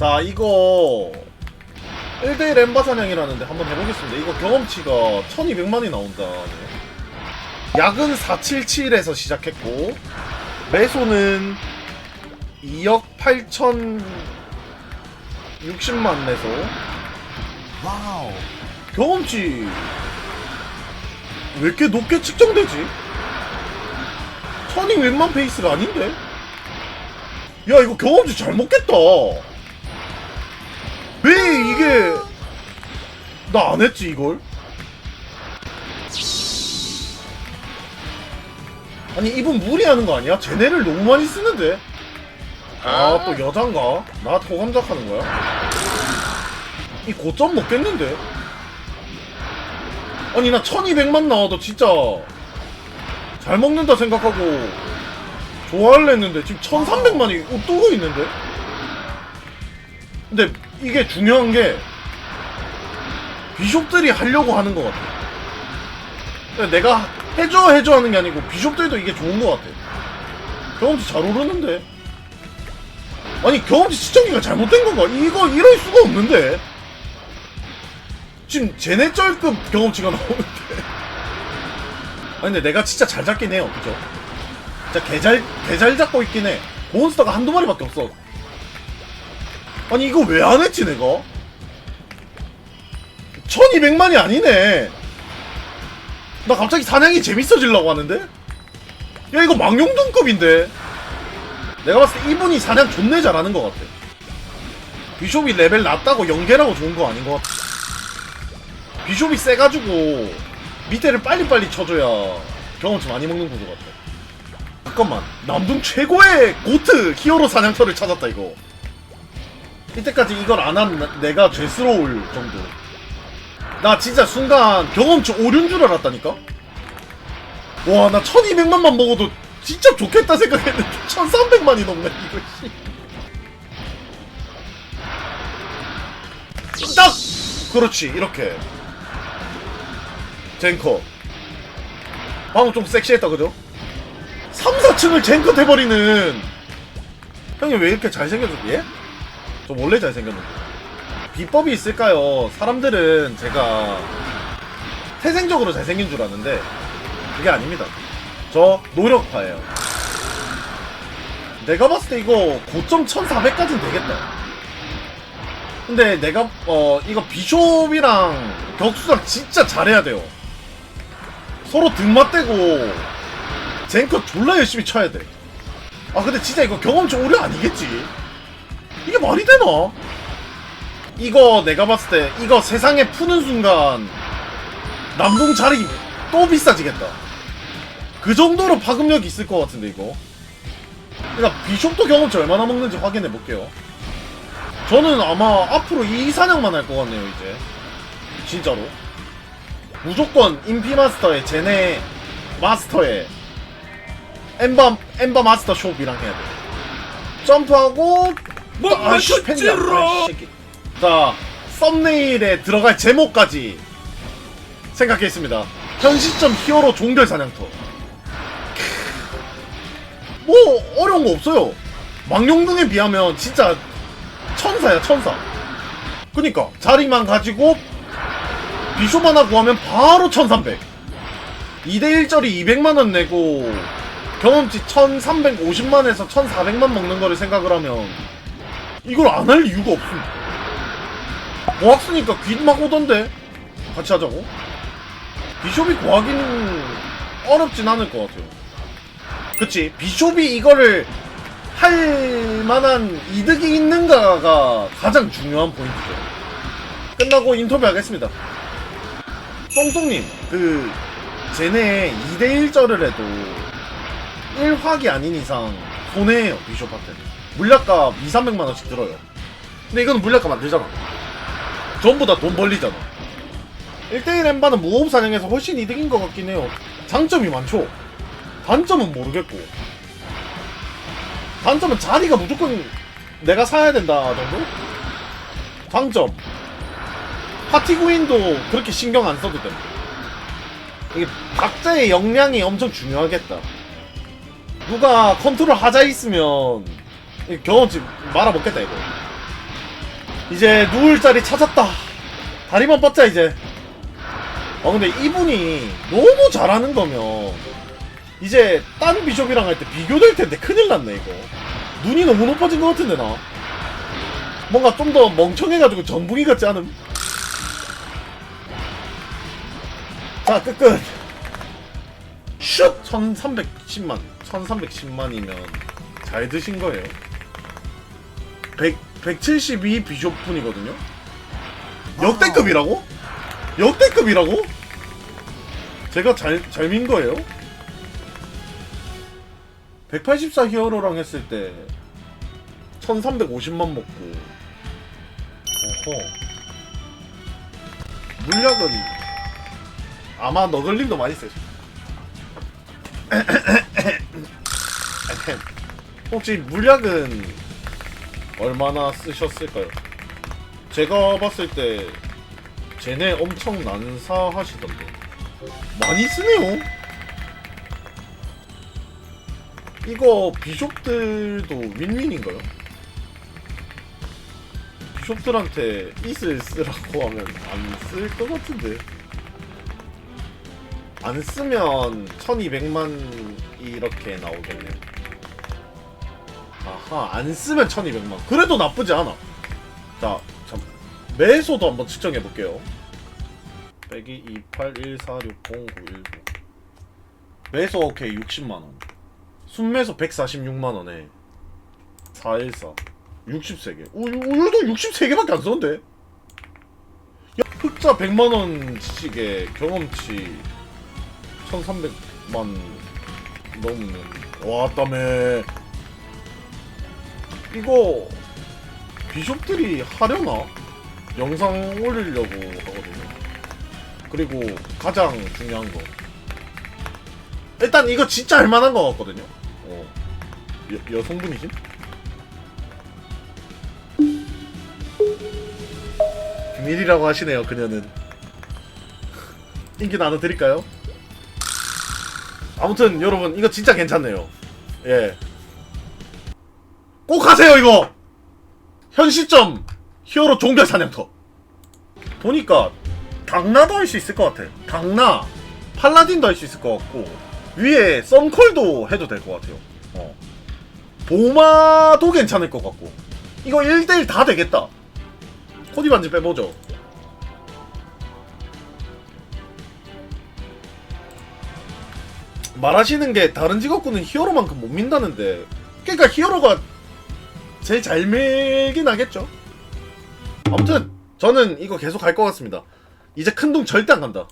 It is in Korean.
자 이거 1대1 엠바 사냥이라는데 한번 해보겠습니다 이거 경험치가 1200만이 나온다 약은 477에서 시작했고 매소는 2억 8천 60만 내서 와우. 경험치 왜 이렇게 높게 측정되지? 1200만 페이스가 아닌데? 야 이거 경험치 잘 먹겠다 왜 이게 나 안 했지 이걸? 아니 이분 무리하는 거 아니야? 쟤네를 너무 많이 쓰는데 아 또 여잔가? 나한테 호감작하는 거야? 이 고점 먹겠는데? 아니 나 1200만 나와도 진짜 잘 먹는다 생각하고 좋아할래 했는데 지금 1300만이 뜨고 있는데? 근데 이게 중요한 게 비숍들이 하려고 하는 것 같아. 근데 내가 해줘 해줘 하는 게 아니고 비숍들도 이게 좋은 것 같아. 경험치 잘 오르는데. 아니 경험치 시청기가 잘못된 건가? 이거 이럴 수가 없는데. 지금 제네쩔급 경험치가 나오는데. 아니 근데 내가 진짜 잘 잡긴 해요. 그죠? 진짜 개잘 개잘 잡고 있긴 해. 몬스터가 한두 마리밖에 없어 아니 이거 왜 안 했지 내가? 1200만이 아니네. 나 갑자기 사냥이 재밌어지려고 하는데? 야 이거 망용등급인데? 내가 봤을 때 이분이 사냥 존내 잘하는 것 같아. 비숍이 레벨 낮다고 연계라고 좋은 거 아닌 것 같아. 비숍이 세가지고 밑에를 빨리빨리 쳐줘야 경험치 많이 먹는 구조 같아. 잠깐만 남중 최고의 고트 히어로 사냥터를 찾았다 이거 이때까지 이걸 안 한 내가 죄스러울 정도 나 진짜 순간 경험치 오륜 줄 알았다니까 와 나 1200만만 먹어도 진짜 좋겠다 생각했는데 1300만이 넘네 이거 씨. 딱! 그렇지 이렇게 젠커 방금 좀 섹시했다 그죠? 3, 4층을 젠컷 해버리는 형이 왜 이렇게 잘생겨졌 예? 저 원래 잘생겼는데 비법이 있을까요? 사람들은 제가 태생적으로 잘생긴 줄 아는데 그게 아닙니다 저 노력파예요 내가 봤을 때 이거 고점 1400까지는 되겠다 근데 내가 어 이거 비숍이랑 격수랑 진짜 잘해야 돼요 서로 등 맞대고 젠커 졸라 열심히 쳐야 돼. 아 근데 진짜 이거 경험치 오류 아니겠지? 이게 말이 되나? 이거 내가 봤을 때 이거 세상에 푸는 순간 남동 자리 또 비싸지겠다. 그 정도로 파급력이 있을 것 같은데 이거. 그러니까 비숍도 경험치 얼마나 먹는지 확인해 볼게요. 저는 아마 앞으로 이 사냥만 할 것 같네요 이제. 진짜로. 무조건 인피 마스터에 제네 마스터에 엠바 엠바 마스터 숍이랑 해야 돼. 점프하고 뭐 아씨 팬이야. 자 썸네일에 들어갈 제목까지 생각했습니다. 현 시점 히어로 종결 사냥터. 뭐 어려운 거 없어요. 망룡등에 비하면 진짜 천사야 천사. 그니까 자리만 가지고 비숍 하나 구하면 바로 1300 2대1짜리 200만원 내고 경험치 1350만에서 1400만 먹는 거를 생각을 하면 이걸 안 할 이유가 없습니다 고학 쓰니까 귀막 오던데. 같이 하자고. 비숍이 구하기는 어렵진 않을 것 같아요. 그치? 비숍이 이거를 할 만한 이득이 있는가가 가장 중요한 포인트죠. 끝나고 인터뷰 하겠습니다. 똥똥님, 그, 쟤네 2대1절을 해도 1확이 아닌 이상 손해예요, 비숍한테는. 물약값 2, 300만원씩 들어요. 근데 이거는 물약값 안 들잖아. 전부 다 돈 벌리잖아. 1대1 엠바는 무호흡 사냥에서 훨씬 이득인 것 같긴 해요. 장점이 많죠. 단점은 모르겠고. 단점은 자리가 무조건 내가 사야 된다 정도? 장점. 파티구인도 그렇게 신경 안 써도 돼. 이게 각자의 역량이 엄청 중요하겠다. 누가 컨트롤 하자 있으면 이 경험치 말아먹겠다 이거. 이제 누울 자리 찾았다. 다리만 뻗자 이제. 어 근데 이분이 너무 잘하는 거면 이제 딴 비숍이랑 할 때 비교될 텐데 큰일 났네 이거. 눈이 너무 높아진 것 같은데 나. 뭔가 좀 더 멍청해가지고 정붕이 같지 않음? 자 끝끝. 슛! 1310만. 1310만이면 잘 드신 거예요. 100, 172 비숍분이거든요? 역대급이라고? 역대급이라고? 제가 잘, 잘 민 거예요? 184 히어로랑 했을 때 1350만 먹고 어허 물약은 아마 너글림도 많이 쓰죠 혹시 물약은 얼마나 쓰셨을까요? 제가 봤을 때 쟤네 엄청 난사하시던데 많이 쓰네요 이거 비숍들도 윈윈인가요? 비숍들한테 이슬 쓰라고 하면 안 쓸 것 같은데 안 쓰면 1200만 이렇게 나오겠네 아하 안 쓰면 1200만. 그래도 나쁘지 않아. 자 참, 매소도 한번 측정해 볼게요. 빼기 281460919 매소 오케이 60만원. 순매소 146만원에 414 60세개. 우유도 63개밖에 안 썼는데? 야 흑자 100만원씩에 경험치 1300만 넘으면 왔다며 이거 비숍들이 하려나? 영상 올리려고 하거든요 그리고 가장 중요한 거 일단 이거 진짜 할만한 거 같거든요 어. 여, 여성분이신? 비밀이라고 하시네요 그녀는 인기 나눠드릴까요? 아무튼 여러분 이거 진짜 괜찮네요 예. 꼭 하세요 이거. 현 시점 히어로 종별 사냥터. 보니까 당나도 할 수 있을 것 같아. 당나 팔라딘도 할 수 있을 것 같고 위에 썬콜도 해도 될 것 같아요. 어. 보마도 괜찮을 것 같고. 이거 1대1 다 되겠다. 코디 반지 빼보죠. 말하시는 게 다른 직업군은 히어로만큼 못 민다는데 그러니까 히어로가 제일 잘 밀긴 하겠죠. 아무튼 저는 이거 계속 갈 것 같습니다. 이제 큰둥 절대 안 간다